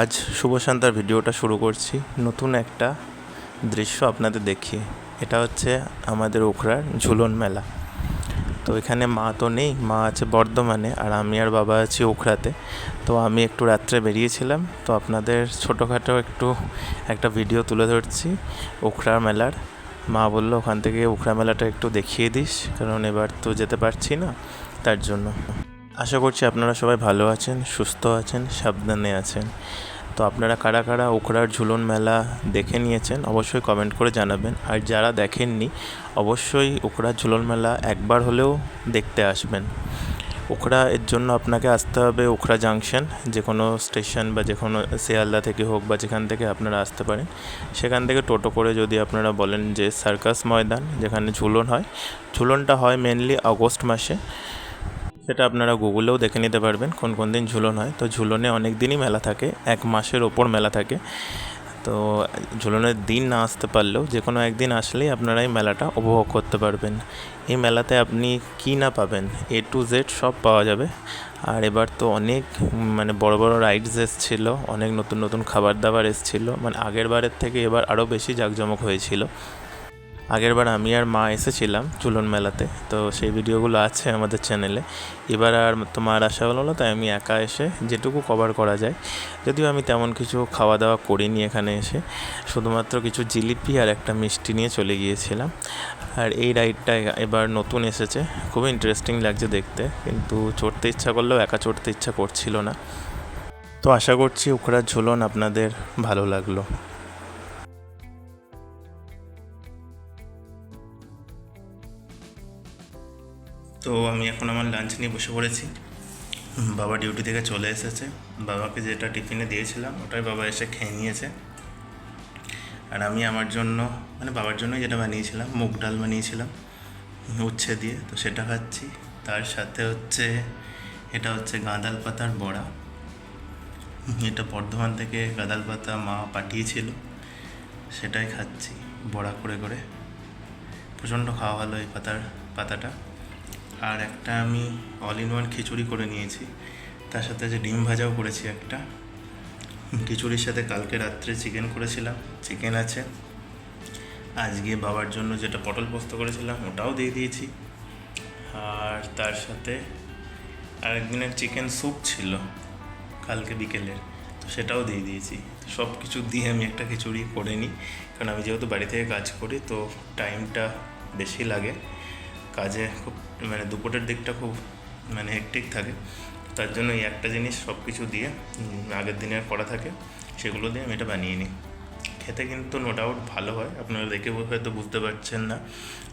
আজ শুভ সন্ধ্যার ভিডিওটা শুরু করছি। নতুন একটা দৃশ্য আপনাদের দেখিয়ে। এটা হচ্ছে আমাদের ওখরার ঝুলন মেলা। তো এখানে মা তো নেই, মা আছে বর্ধমানে আর আমি আর বাবা আছি ওখরাতে। তো আমি একটু রাত্রে বেরিয়েছিলাম। তো আপনাদের ছোটোখাটো একটু একটা ভিডিও তুলে ধরছি ওখরার মেলার। মা বলল, ওখান থেকে ওখরা মেলাটা একটু দেখিয়ে দিস, কারণ এবার তো যেতে পারছি না তার জন্য। আশা করছি আপনারা সবাই ভালো আছেন, সুস্থ আছেন, সাবধানে আছেন। তো আপনারা কারা কারা ওখরার ঝুলন মেলা দেখে নিয়েছেন, অবশ্যই কমেন্ট করে জানাবেন। আর যারা দেখেননি, অবশ্যই ওখরার ঝুলন মেলা একবার হলেও দেখতে আসবেন। ওখরা এর জন্য আপনাকে আসতে হবে ওখরা জাংশন যে কোনো স্টেশন বা যে কোনো শিয়ালদা থেকে হোক বা যেখান থেকে আপনারা আসতে পারেন। সেখান থেকে টোটো করে যদি আপনারা বলেন যে সার্কাস ময়দান, যেখানে ঝুলন হয়। ঝুলনটা হয় মেনলি আগস্ট মাসে। সেটা আপনারা গুগলেও দেখে নিতে পারবেন কোন কোন দিন ঝুলন হয়। তো ঝুলনে অনেক দিনই মেলা থাকে, এক মাসের ওপর মেলা থাকে। তো ঝুলনের দিন না আসতে পারলেও যে কোনো একদিন আসলেই আপনারা এই মেলাটা উপভোগ করতে পারবেন। এই মেলাতে আপনি কী না পাবেন এ টু জেড সব পাওয়া যাবে। আর এবার তো অনেক মানে বড় বড় রাইডস এসেছিল, অনেক নতুন নতুন খাবার দাবার এসেছিল। মানে আগের বারের থেকে এবার আরও বেশি জাঁকজমক হয়েছিল। আগেরবার আমি আর মা এসেছিলাম চুলন মেলাতে, তো সেই ভিডিওগুলো আছে আমাদের চ্যানেলে এবার আর তোমার আশা হলো না তাই আমি একা এসে যেটুকু কভার করা যায়, যদিও আমি তেমন কিছু খাওয়া দাওয়া করিনি এখানে এসে। শুধুমাত্র কিছু জিলিপি আর একটা মিষ্টি নিয়ে চলে গিয়েছিলাম। আর এই রাইডটা এবার নতুন এসেছে খুবই ইন্টারেস্টিং লাগছে দেখতে, কিন্তু চড়তে ইচ্ছা করলেও একা চড়তে ইচ্ছা করছিল না। তো আশা করছি উখড়ার ঝুলন আপনাদের ভালো লাগল। তো আমি এখন আমার লাঞ্চ নিয়ে বসে পড়েছি। বাবা ডিউটি থেকে চলে এসেছে। বাবাকে যেটা টিফিনে দিয়েছিলাম, ওটাই বাবা এসে খেয়ে নিয়েছে। আর আমি আমার জন্য মানে বাবার জন্যই যেটা বানিয়েছিলাম, মুগ ডাল বানিয়েছিলাম, উচ্ছে দিয়ে। তো সেটা খাচ্ছি। তার সাথে হচ্ছে, এটা হচ্ছে গাঁদাল পাতার বড়া। এটা বর্ধমান থেকে গাঁদাল পাতা মা পাঠিয়েছিল। সেটাই খাচ্ছি, বড়া করে করে। প্রচণ্ড খাওয়া হলো এই পাতার, পাতাটা। আর একটা আমি অল ইন ওয়ান খিচুড়ি করে নিয়েছি। তার সাথে যে ডিম ভাজাও করেছি একটা। খিচুড়ির সাথে কালকে রাত্রে চিকেন করেছিলাম। চিকেন আছে। আজকে বাবার জন্য যেটা পটল পোস্ত করেছিলাম, ওটাও দিয়ে দিয়েছি। আর তার সাথে আরেকদিনের চিকেন স্যুপ ছিল কালকে বিকেলের তো সেটাও দিয়ে দিয়েছি। সব কিছু দিয়ে আমি একটা খিচুড়ি করে নিই। কারণ আমি যেহেতু বাড়ি থেকে কাজ করি, তো টাইমটা বেশি লাগে। কাজে খুব মানে দুপুরের দিকটা খুব মানে হেকটিক থাকে। তার জন্য এই একটা জিনিস সব কিছু দিয়ে আগের দিনের করা থাকে, সেগুলো দিয়ে আমি এটা বানিয়ে নিই। খেতে কিন্তু নো ডাউট ভালো হয়। আপনারা দেখে হয়তো বুঝতে পারছেন না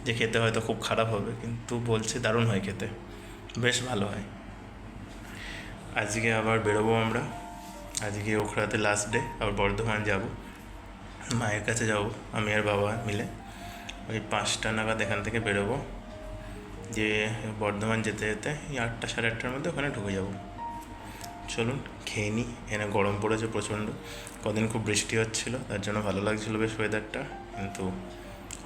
যে খেতে হয়তো খুব খারাপ হবে, কিন্তু বলছে দারুণ হয় খেতে। বেশ ভালো হয়। আজকে আবার বেরোবো আমরা। আজকে ওখরাতে লাস্ট ডে আবার বর্ধমান যাব। মায়ের কাছে যাব, আমি আর বাবা মিলে। ওই পাঁচটা নাগাদ এখান থেকে বেরোবো। যে বর্ধমান যেতে যেতে এই আটটা সাড়ে আটটার মধ্যে ওখানে ঢুকে যাব। চলুন, খেয়ে নিই এখানে গরম পড়েছে প্রচণ্ড। কদিন খুব বৃষ্টি হচ্ছিল, তার জন্য ভালো লাগছিল বেশ ওয়েদারটা কিন্তু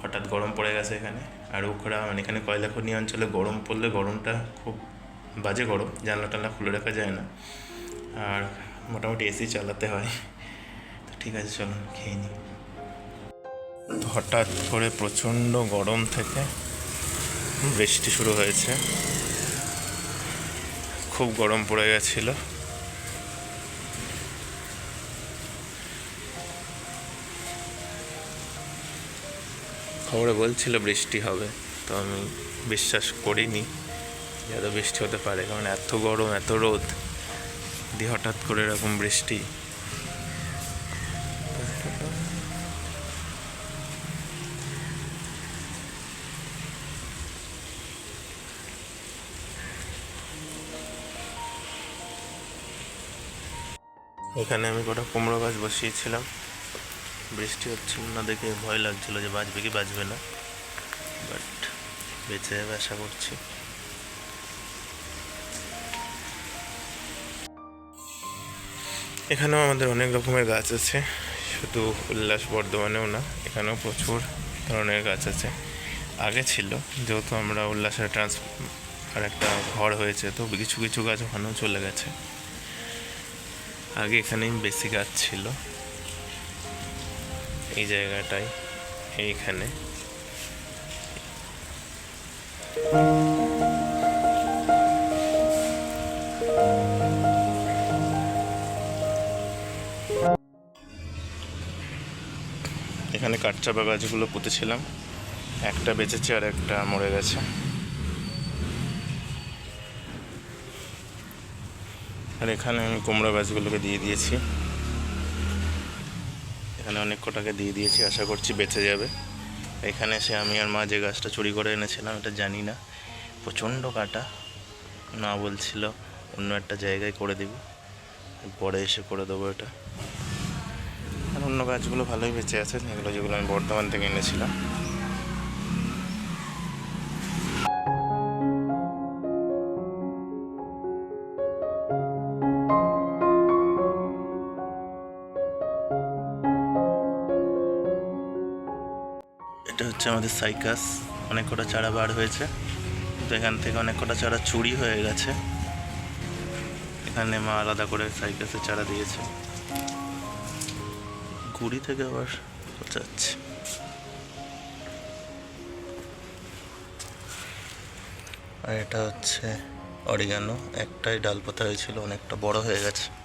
হঠাৎ গরম পড়ে গেছে এখানে। আর ওখরা মানে এখানে কয়লাখনি অঞ্চলে গরম পড়লে গরমটা খুব বাজে গরম। জানলা টানলা খুলে রাখা যায় না। আর মোটামুটি এসি চালাতে হয়। তো ঠিক আছে, চলুন, খেয়ে নিই হঠাৎ করে প্রচণ্ড গরম থেকে বৃষ্টি শুরু হয়েছে। খুব গরম পড়ে গেছিল। খবরে বলছিল বৃষ্টি হবে, তো আমি বিশ্বাস করিনি যে বৃষ্টি হতে পারে, কারণ এত গরম, এত রোদ, দিয়ে হঠাৎ করে এরকম বৃষ্টি এখানে আমি কটা কুমড়ো গাছ বসিয়েছিলাম। বৃষ্টি হচ্ছিল না দেখে ভয় লাগছিল যে বাঁচবে কি বাঁচবে না। বাট বেঁচে যাবে আশা করছি। এখানেও আমাদের অনেক রকমের গাছ আছে, শুধু উল্লাস বর্ধমানেও না, এখানেও প্রচুর ধরনের গাছ আছে। আগে ছিল, যেহেতু আমরা উল্লাসের ট্রান্স আর একটা ঘর হয়েছে, তো কিছু কিছু গাছ ওখানেও চলে গেছে। আগে এখানেই বেশি গাছ ছিল। এই জায়গাটায় এইখানে। এখানে কাঠচাপা গাছগুলো পুঁতেছিলাম। একটা বেঁচেছে আর একটা মরে গেছে। আর এখানে আমি কুমড়ো গাছগুলোকে দিয়ে দিয়েছি। এখানে অনেক কটাকে দিয়ে দিয়েছি, আশা করছি বেঁচে যাবে। এখানে এসে আমি আর মা যে গাছটা চুরি করে এনেছিলাম, এটা জানি না। প্রচণ্ড কাটা, না বলছিল অন্য একটা জায়গায় করে দিবি। পরে এসে করে দেবো এটা। আর অন্য গাছগুলো ভালোই বেঁচে আছে, এগুলো যেগুলো আমি বর্ধমান থেকে এনেছিলাম। হচ্ছে আমাদের সাইকাস। অনেক কটা চারা বার হয়েছে। কিন্তু এখান থেকে অনেক কটা চারা চুরি হয়ে গেছে। এখানে মা আলাদা করে সাইকাসের চারা দিয়েছে। গুড়ি থেকে আবার যাচ্ছে আর এটা হচ্ছে অরিগানো। একটাই ডাল পাতা হয়েছিল, অনেকটা বড় হয়ে গেছে।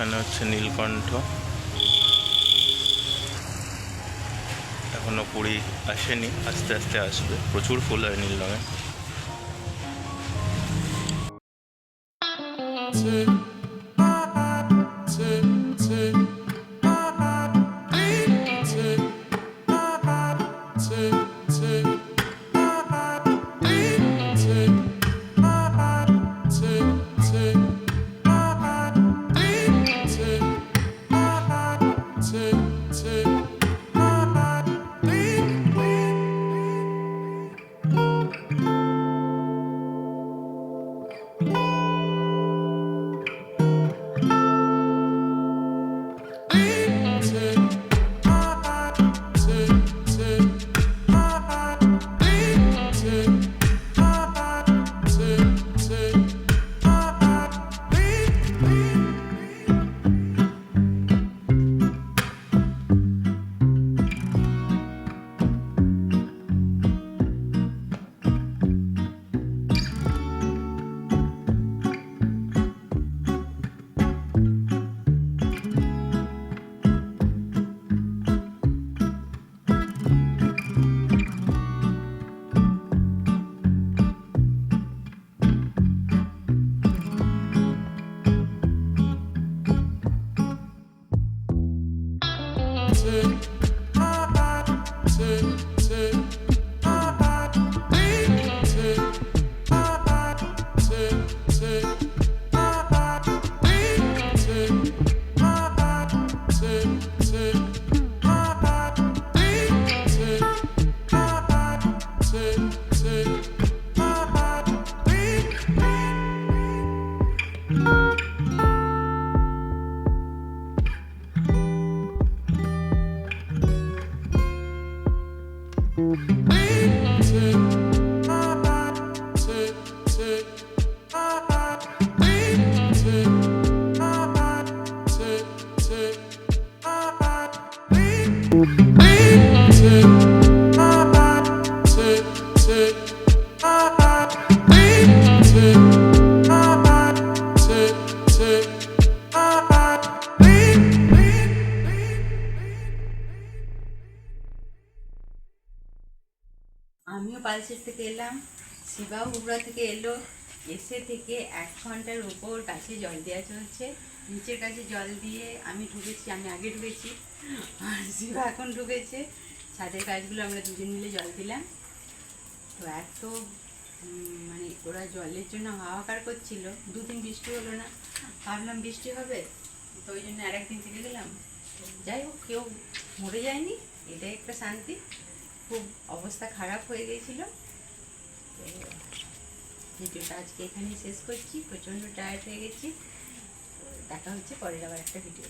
এখানে হচ্ছে নীলকণ্ঠ। এখনও কুড়ি আসেনি আস্তে আস্তে আসবে। প্রচুর ফুল হয় নীল রঙের Mm-hmm. এলাম। শিবাও হুবড়া থেকে এলো, এসে থেকে এক ঘণ্টার উপর গাছে জল দেওয়া চলছে। নিচের গাছে জল দিয়ে আমি ঢুকেছি, আমি আগে ঢুকেছি, আর শিবা এখন ঢুকেছে। ছাদের গাছগুলো আমরা দুজন মিলে জল দিলাম। তো এত মানে ওরা জলের জন্য হাহাকার করছিল। দুদিন বৃষ্টি হলো না। ভাবলাম বৃষ্টি হবে, তো ওই জন্য আর একদিন থেকে গেলাম। যাই হোক, কেউ মরে যায়নি। এটাই একটা শান্তি। খুব অবস্থা খারাপ হয়ে গিয়েছিল ভিডিওটা আজকে এখানেই শেষ করছি, প্রচণ্ড টায়ার্ড হয়ে গেছি। দেখা হচ্ছে পরের আবার একটা ভিডিও